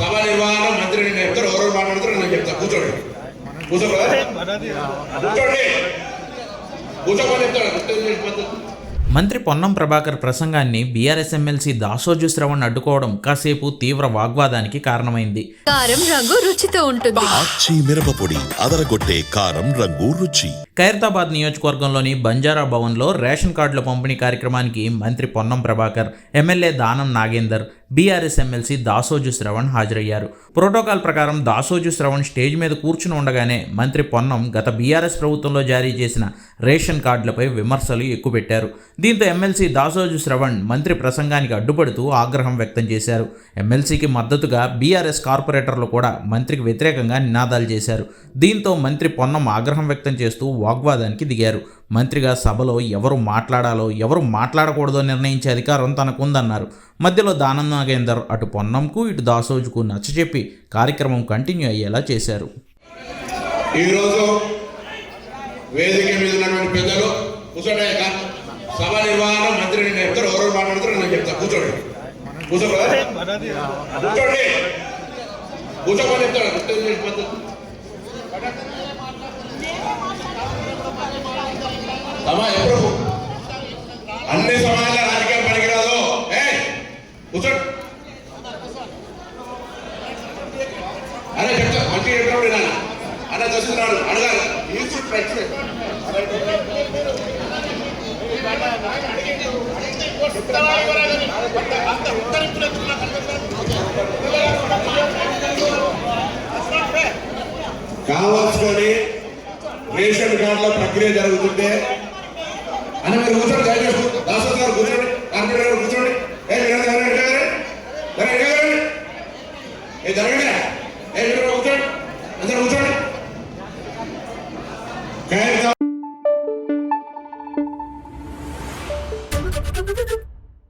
సభ నిర్వహణ మంత్రి నేను చెప్తారు ఎవరు మాట్లాడతారు నేను చెప్తా కూర్చోండి. కూర్చోండి. కూర్చోండి. కూర్చోమని చెప్తాడు. పద్ధతి. మంత్రి పొన్నం ప్రభాకర్ ప్రసంగాన్ని బీఆర్ఎస్ ఎమ్మెల్సీ దాసోజు శ్రవణ్ అడ్డుకోవడం కాసేపు తీవ్ర వాగ్వాదానికి కారణమైంది. కారం రంగు రుచితో ఉంటుంది. మిరపపొడి అదరగొట్టే కారం రంగు రుచి. ఖైరతాబాద్ నియోజకవర్గంలోని బంజారా భవన్లో రేషన్ కార్డుల పంపిణీ కార్యక్రమానికి మంత్రి Ponnam Prabhakar MLA Danam Nagender BRS MLC Dasoju Sravan హాజరయ్యారు. ప్రోటోకాల్ ప్రకారం దాసోజు శ్రవణ్ స్టేజ్ మీద కూర్చుని ఉండగానే మంత్రి పొన్నం గత బీఆర్ఎస్ ప్రభుత్వంలో జారీ చేసిన రేషన్ కార్డులపై విమర్శలు ఎక్కుపెట్టారు. దీంతో ఎమ్మెల్సీ దాసోజు శ్రవణ్ మంత్రి ప్రసంగానికి అడ్డుపడుతూ ఆగ్రహం వ్యక్తం చేశారు. ఎమ్మెల్సీకి మద్దతుగా బీఆర్ఎస్ కార్పొరేటర్లు కూడా మంత్రికి వ్యతిరేకంగా నినాదాలు చేశారు. దీంతో మంత్రి పొన్నం ఆగ్రహం వ్యక్తం చేస్తూ వాగ్వాదానికి దిగారు. మంత్రిగా సభలో ఎవరు మాట్లాడాలో ఎవరు మాట్లాడకూడదో నిర్ణయించే అధికారం తనకుందన్నారు. మధ్యలో దానం నాగేందర్ అటు పొన్నంకు ఇటు దాసోజుకు నచ్చచెప్పి కార్యక్రమం కంటిన్యూ అయ్యేలా చేశారు. ఈరోజు వేదిక మీద ఉన్నటువంటి పెద్దలు. సభ నిర్వహణ మంత్రి నేను చెప్తారు ఎవరు మాట్లాడతారు నేను చెప్తా. కూర్చోండి. కూర్చోండి. కూర్చోండి. కూర్చోమని చెప్తాడు కూర్చోండి పద్ధతి. ఎప్పుడు అన్ని సమయాల్లో రాజకీయం పనికిరాదు. కూర్చోండి అరే చెప్తా మంచిగా చెప్పినప్పుడు నాన్న అన్న చూస్తున్నాడు అడగాలి. ఈజీ ప్రశ్న కావాల్సుకొని రేషన్ కార్డుల ప్రక్రియ జరుగుతుంటే అని మీరు కూర్చోండి దయచేసి దాసోద్ గారు కూర్చోండి కార్పొరేటర్ గారు కూర్చోండి. ఏ జరగండి జరగండి జరగండి ఏ జరగండి. ఏ మీరు కూర్చోండి. అందరూ కూర్చోండి. ఖైరతాబాద్